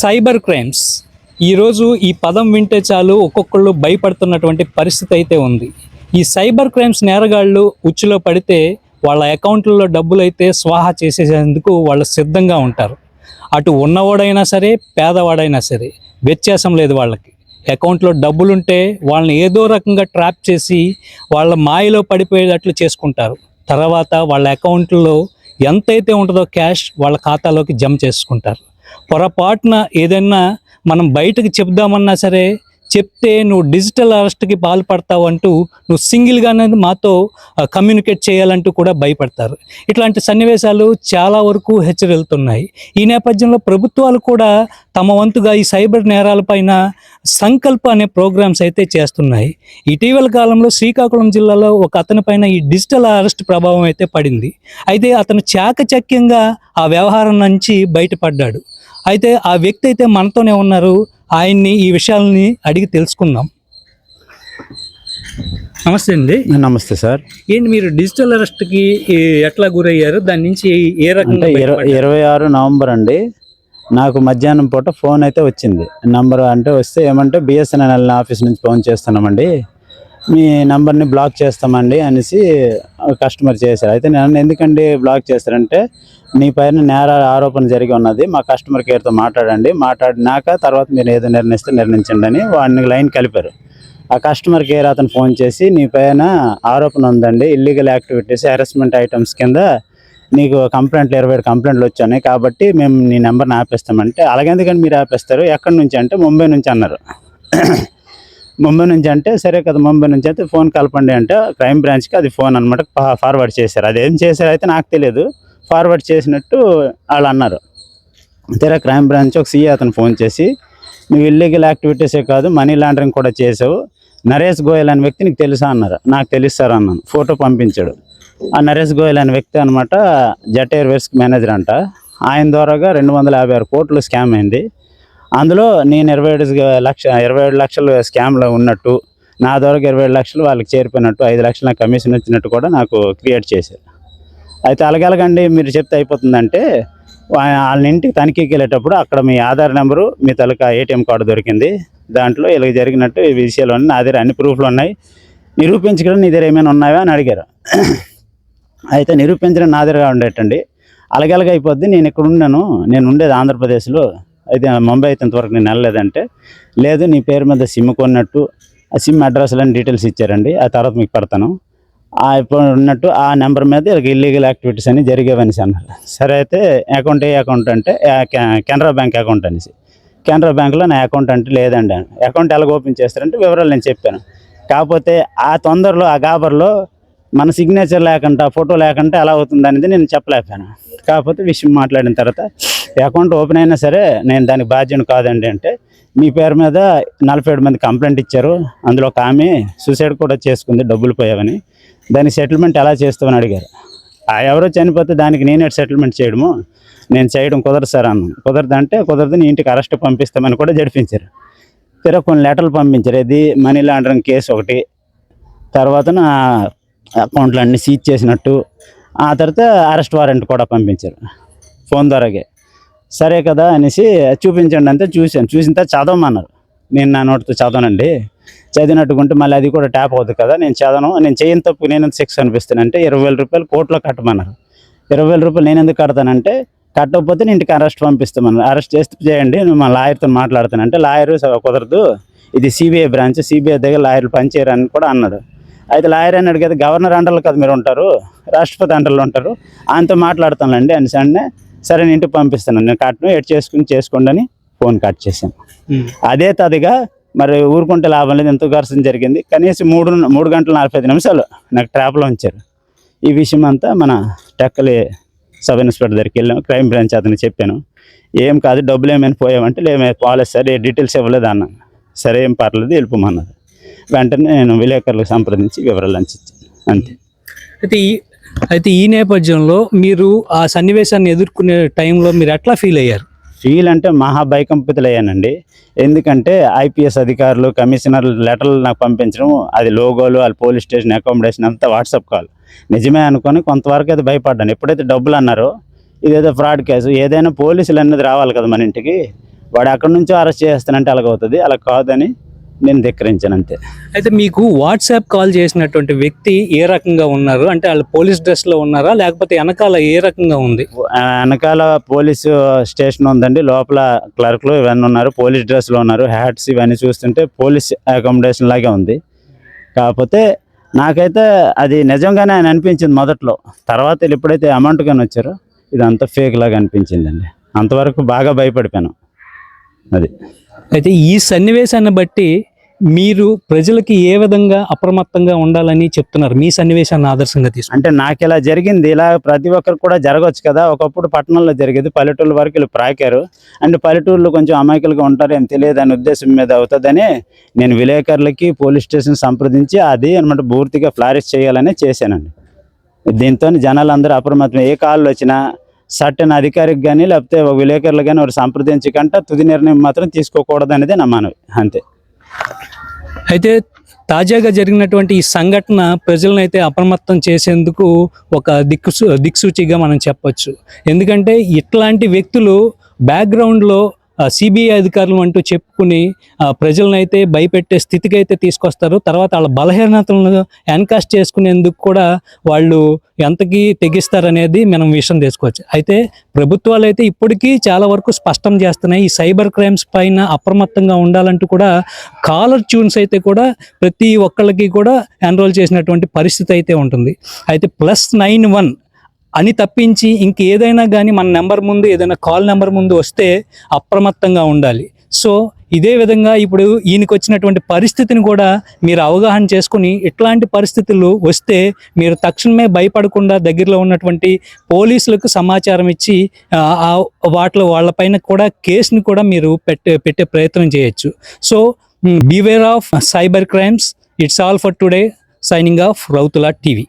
Cyber crimes. ఈరోజు ఈ పదం వింటే చాలు ఒక్కొక్కళ్ళు భయపడుతున్నటువంటి పరిస్థితి అయితే ఉంది. ఈ సైబర్ క్రైమ్స్ నేరగాళ్ళు ఉచ్చులో పడితే వాళ్ళ అకౌంట్లలో డబ్బులు అయితే స్వాహా చేసేసేందుకు వాళ్ళు సిద్ధంగా ఉంటారు. అటు ఉన్నవాడైనా సరే పేదవాడైనా సరే వ్యత్యాసం లేదు వాళ్ళకి. అకౌంట్లో డబ్బులుంటే వాళ్ళని ఏదో రకంగా ట్రాప్ చేసి వాళ్ళ మాయలో పడిపోయేటట్లు చేసుకుంటారు. తర్వాత వాళ్ళ అకౌంట్లో ఎంతైతే ఉంటుందో క్యాష్ వాళ్ళ ఖాతాలోకి జమ చేసుకుంటారు. పొరపాటున ఏదైనా మనం బయటకు చెప్దామన్నా సరే చెప్తే నువ్వు డిజిటల్ అరెస్ట్కి పాల్పడతావు అంటూ నువ్వు సింగిల్గానే మాతో కమ్యూనికేట్ చేయాలంటూ కూడా భయపడతారు. ఇట్లాంటి సన్నివేశాలు చాలా వరకు హెచ్చరిల్తున్నాయి ఈ నేపథ్యంలో ప్రభుత్వాలు కూడా తమ వంతుగా ఈ సైబర్ నేరాలపైన సంకల్ప అనే ప్రోగ్రామ్స్ అయితే చేస్తున్నాయి. ఇటీవల కాలంలో శ్రీకాకుళం జిల్లాలో ఒక అతని పైన ఈ డిజిటల్ అరెస్ట్ ప్రభావం అయితే పడింది. అయితే అతను చాకచక్యంగా ఆ వ్యవహారం నుంచి బయటపడ్డాడు. అయితే ఆ వ్యక్తి అయితే మనతోనే ఉన్నారు. ఆయన్ని ఈ విషయాలని అడిగి తెలుసుకుందాం. నమస్తే అండి. నమస్తే సార్. ఏంటి మీరు డిజిటల్ అరెస్ట్కి ఎట్లా గురయ్యారు? దాని నుంచి ఏ రకంగా? ఇరవై ఆరు నవంబర్ అండి. నాకు మధ్యాహ్నం పూట ఫోన్ అయితే వచ్చింది. నంబర్ అంటే వస్తే ఏమంటే బిఎస్ఎన్ఎల్ ఆఫీస్ నుంచి ఫోన్ చేస్తున్నామండి. మీ నంబర్ని బ్లాక్ చేస్తామండి అనేసి కస్టమర్ చేశారు. అయితే నన్ను ఎందుకండి బ్లాక్ చేస్తారంటే నీ పైన నేర ఆరోపణ జరిగి ఉన్నది. మా కస్టమర్ కేర్తో మాట్లాడండి. మాట్లాడినాక తర్వాత మీరు ఏదో నిర్ణయిస్తే నిర్ణయించండి అని వాడిని లైన్ కలిపారు. ఆ కస్టమర్ కేర్ అతను ఫోన్ చేసి నీ పైన ఆరోపణ ఉందండి. ఇల్లీగల్ యాక్టివిటీస్ హెరాస్మెంట్ ఐటమ్స్ కింద నీకు కంప్లైంట్లు ఇరవై ఏడు కంప్లైంట్లు వచ్చాయి. కాబట్టి మేము నీ నెంబర్ని ఆపేస్తామంటే అలాగెందుకండి మీరు ఆపేస్తారు? ఎక్కడి నుంచి? అంటే ముంబై నుంచి అన్నారు. ముంబై నుంచి అంటే సరే కదా ముంబై నుంచి అయితే ఫోన్ కలపండి అంటే క్రైమ్ బ్రాంచ్కి అది ఫోన్ అనమాట ఫార్వర్డ్ చేశారు. అది ఏం చేశారు అయితే నాకు తెలియదు. ఫార్వర్డ్ చేసినట్టు వాళ్ళు అన్నారు. తీరా క్రైమ్ బ్రాంచ్ ఒక సీఏ అతను ఫోన్ చేసి నువ్వు ఇల్లీగల్ యాక్టివిటీసే కాదు మనీ లాండరింగ్ కూడా చేసావు. నరేష్ గోయల్ అనే వ్యక్తి నీకు తెలుసా? అన్నారు. నాకు తెలుస్తారు అన్నాను. ఫోటో పంపించాడు. ఆ నరేష్ గోయల్ అనే వ్యక్తి అనమాట జట్ ఎయిర్వేస్ మేనేజర్ అంట. ఆయన ద్వారాగా రెండు వందల యాభై ఆరు కోట్లు స్కామ్ అయింది. అందులో నేను ఇరవై ఏడు లక్ష ఇరవై ఏడు లక్షలు స్కామ్లో ఉన్నట్టు నా ద్వారా ఇరవై ఏడు లక్షలు వాళ్ళకి చేరిపోయినట్టు ఐదు లక్షల నాకు కమిషన్ వచ్చినట్టు కూడా నాకు క్రియేట్ చేశారు. అయితే అలగలగండి మీరు చెప్తే అయిపోతుందంటే వా- వాళ్ళ ఇంటికి తనిఖీకి వెళ్ళేటప్పుడు అక్కడ మీ ఆధార్ నెంబరు మీ తలక ఏటీఎం కార్డు దొరికింది. దాంట్లో ఇలా జరిగినట్టు ఈ విషయాలు ఉన్నాయి నా దగ్గర అన్ని ప్రూఫ్లు ఉన్నాయి. నిరూపించడం నీ దగ్గర ఏమైనా ఉన్నాయా? అని అడిగారు. అయితే నిరూపించడం నా దగ్గర ఉండేటండి. అలగలగా అయిపోద్ది నేను ఇక్కడ ఉన్నాను నేను ఉండేది ఆంధ్రప్రదేశ్లో. అయితే ముంబై అయితే ఇంతవరకు నేను వెళ్ళలేదంటే లేదు నీ పేరు మీద సిమ్ కొన్నట్టు ఆ సిమ్ అడ్రస్లని డీటెయిల్స్ ఇచ్చారండి ఆ తర్వాత మీకు పెడతాను. ఆ ఇప్పుడు ఉన్నట్టు ఆ నెంబర్ మీద ఇల్లీగల్ యాక్టివిటీస్ అని జరిగేవనేసి అన్నారు. సరే అయితే అకౌంట్ ఏ అకౌంట్ అంటే కె- కెనరా బ్యాంక్ అకౌంట్ అనేసి. కెనరా బ్యాంక్లో నా అకౌంట్ అంటే లేదండి. అకౌంట్ ఎలా ఓపెన్ చేస్తారంటే వివరాలు నేను చెప్పాను. కాకపోతే ఆ తొందరలో ఆ గాబర్లో మన సిగ్నేచర్ లేకుండా ఫోటో లేకుండా ఎలా అవుతుంది అనేది నేను చెప్పలేకపోయాను. కాకపోతే విషయం మాట్లాడిన తర్వాత అకౌంట్ ఓపెన్ అయినా సరే నేను దానికి బాధ్యత కాదండి అంటే మీ పేరు మీద నలభై ఏడు మంది కంప్లైంట్ ఇచ్చారు. అందులో ఒక ఆమె సూసైడ్ కూడా చేసుకుంది డబ్బులు పోయావని. దానికి సెటిల్మెంట్ ఎలా చేస్తామని అడిగారు. ఆ ఎవరో చనిపోతే దానికి నేనే సెటిల్మెంట్ చేయడము నేను చేయడం కుదరదు సార్ అన్నాను. కుదరదు అంటే కుదరదు నీ ఇంటికి అరెస్ట్ పంపిస్తామని కూడా జడిపించారు. తిరగ కొన్ని లెటర్లు పంపించారు. ఇది మనీ లాండరింగ్ కేసు ఒకటి. తర్వాత నా అకౌంట్లు అన్నీ సీజ్ చేసినట్టు. ఆ తర్వాత అరెస్ట్ వారెంట్ కూడా పంపించారు. ఫోన్ ద్వారాగే. సరే కదా అనేసి చూపించండి అంతే చూశాను. చూసిన తర్వాత చదవమన్నారు. నేను నా నోటితో చదవనండి. చదివినట్టుకుంటే మళ్ళీ అది కూడా ట్యాప్ అవుతుంది కదా నేను చదవను. నేను చేయని తప్పు నేను ఎందుకు శిక్ష అనిపిస్తాను అంటే ఇరవై వేల రూపాయలు కోర్టులో కట్టమన్నారు. ఇరవై వేల రూపాయలు నేను ఎందుకు కడతానంటే కట్టకపోతే నేను ఇంటికి అరెస్ట్ పంపిస్తామన్నారు. అరెస్ట్ చేస్తే చేయండి మా లాయర్తో మాట్లాడతాను అంటే లాయర్ కుదరదు. ఇది సిబిఐ బ్రాంచ్ సిబిఐ దగ్గర లాయర్లు పనిచేయరు అని కూడా అన్నాడు. అయితే లాయర్ అన్నాడు కదా గవర్నర్ అండర్లో కదా మీరు ఉంటారు రాష్ట్రపతి అండర్లో ఉంటారు ఆయనతో మాట్లాడతానులేండి అనేసి అంటే సరే నేను ఇంటికి పంపిస్తాను నేను కట్టను ఎడ్ చేసుకుని చేసుకోండి అని ఫోన్ కట్ చేశాను. అదే తదిగా మరి ఊరుకుంటే లాభం లేదు ఎంతో ఘర్షణ జరిగింది. కనీసం మూడు మూడు గంటల నలభై నిమిషాలు నాకు ట్రాప్లో ఉంచారు. ఈ విషయం అంతా మన టెక్కలి సబ్ ఇన్స్పెక్టర్ దగ్గరికి వెళ్ళాము క్రైమ్ బ్రాంచ్ అతనికి చెప్పాను. ఏం కాదు డబ్బులు ఏమైనా పోయామంటే లేమే పోలేదు సార్ డీటెయిల్స్ ఇవ్వలేదు అన్నాను. సరే ఏం పర్లేదు వెళ్ళిపోమన్నారు వెంటనే నేను విలేకరులకు సంప్రదించి వివరాలు అందించాను. అంతే. అయితే ఈ అయితే ఈ నేపథ్యంలో మీరు ఆ సన్నివేశాన్ని ఎదుర్కొనే టైంలో మీరు ఎట్లా ఫీల్ అయ్యారు? ఫీల్ అంటే మహా భయకంపితులయ్యానండి ఎందుకంటే ఐపీఎస్ అధికారులు కమిషనర్ లెటర్లు నాకు పంపించడం అది లోగోలు వాళ్ళ పోలీస్ స్టేషన్ అకామిడేషన్ అంతా వాట్సాప్ కాల్. నిజమే అనుకొని కొంతవరకు అయితే భయపడ్డాను. ఎప్పుడైతే డబ్బులు అన్నారో ఇదేదో ఫ్రాడ్ కేసు. ఏదైనా పోలీసులు అనేది రావాలి కదా మన ఇంటికి. వాడు అక్కడి నుంచో అరెస్ట్ చేస్తానంటే అలాగవుతుంది అలా కాదని నేను ధిక్కరించాను అంతే అయితే మీకు వాట్సాప్ కాల్ చేసినటువంటి వ్యక్తి ఏ రకంగా ఉన్నారు? అంటే వాళ్ళు పోలీస్ డ్రెస్లో ఉన్నారా? లేకపోతే వెనకాల ఏ రకంగా ఉంది? వెనకాల పోలీసు స్టేషన్ ఉందండి. లోపల క్లర్క్లు ఇవన్నీ ఉన్నారు. పోలీస్ డ్రెస్లో ఉన్నారు. హ్యాట్స్ ఇవన్నీ చూస్తుంటే పోలీస్ అకామిడేషన్ లాగే ఉంది. కాకపోతే నాకైతే అది నిజంగానే ఆయన అనిపించింది మొదట్లో. తర్వాత ఎప్పుడైతే అమౌంట్ కానీ వచ్చారో ఇదంతా ఫేక్ లాగా అనిపించిందండి. అంతవరకు బాగా భయపడిపోయాను. అది. అయితే ఈ సన్నివేశాన్ని బట్టి మీరు ప్రజలకి ఏ విధంగా అప్రమత్తంగా ఉండాలని చెప్తున్నారు? మీ సన్నివేశాన్ని ఆదర్శంగా తీసుకు. అంటే నాకు ఇలా జరిగింది. ఇలా ప్రతి ఒక్కరికి కూడా జరగవచ్చు కదా. ఒకప్పుడు పట్టణంలో జరిగేది. పల్లెటూళ్ళ వరకు వీళ్ళు ప్రాకారు. అండ్ పల్లెటూళ్ళు కొంచెం అమాయకులుగా ఉంటారు తెలియదు అనే ఉద్దేశం మీద అవుతుందని నేను విలేకరులకి పోలీస్ స్టేషన్ సంప్రదించి అది అనమాట పూర్తిగా ఫ్లారిష్ చేయాలని చేశానండి. దీంతో జనాలందరూ అప్రమత్తం. ఏ కాళ్ళు వచ్చినా సర్టన్ అధికారికి కానీ లేకపోతే ఒక విలేకరులు కానీ వారు సంప్రదించకుండా తుది నిర్ణయం మాత్రం తీసుకోకూడదు అనేది నా మనవి. అంతే. అయితే తాజాగా జరిగినటువంటి ఈ సంఘటన ప్రజలను అయితే అప్రమత్తం చేసేందుకు ఒక దిక్కు దిక్సూచిగా మనం చెప్పొచ్చు. ఎందుకంటే ఇట్లాంటి వ్యక్తులు బ్యాక్గ్రౌండ్లో సిబిఐ అధికారులు అంటూ చెప్పుకుని ప్రజలనైతే ప్రజలను అయితే భయపెట్టే స్థితికి అయితే తీసుకొస్తారు. తర్వాత వాళ్ళ బలహీనతలను ఎన్కాస్ట్ చేసుకునేందుకు కూడా వాళ్ళు ఎంతకి తెగిస్తారనేది మనం విషయం తీసుకోవచ్చు అయితే ప్రభుత్వాలు అయితే ఇప్పటికీ చాలా వరకు స్పష్టం చేస్తున్నాయి. ఈ సైబర్ క్రైమ్స్ పైన అప్రమత్తంగా ఉండాలంటూ కూడా కాలర్ ట్యూన్స్ అయితే కూడా ప్రతి ఒక్కళ్ళకి కూడా ఎన్రోల్ చేసినటువంటి పరిస్థితి అయితే ఉంటుంది. అయితే ప్లస్ నైన్ వన్ అని తప్పించి ఇంకేదైనా కానీ మన నెంబర్ ముందు ఏదైనా కాల్ నెంబర్ ముందు వస్తే అప్రమత్తంగా ఉండాలి. సో ఇదే విధంగా ఇప్పుడు ఈయనకి వచ్చినటువంటి పరిస్థితిని కూడా మీరు అవగాహన చేసుకుని ఇట్లాంటి పరిస్థితులు వస్తే మీరు తక్షణమే భయపడకుండా దగ్గరలో ఉన్నటువంటి పోలీసులకు సమాచారం ఇచ్చి వాటిలో వాళ్ళపైన కూడా కేసుని కూడా మీరు పెట్టే పెట్టే ప్రయత్నం చేయొచ్చు. So beware of cyber crimes it's all for today signing off Rautula TV